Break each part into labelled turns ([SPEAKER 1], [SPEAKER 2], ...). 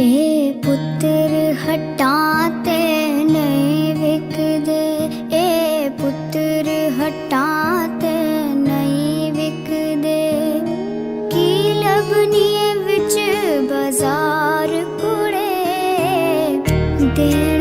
[SPEAKER 1] ਇਹ ਪੁੱਤਰ ਹਟਾਂ ਤੇ ਨਹੀਂ ਵਿਕਦੇ। ਇਹ ਪੁੱਤਰ ਹਟਾਂ ਤੇ ਨਹੀਂ ਵਿਕਦੇ। ਕੀ ਲੱਭਣੀਏ ਵਿੱਚ ਬਾਜ਼ਾਰ ਕੁੜੇ ਦੇ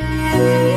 [SPEAKER 1] Música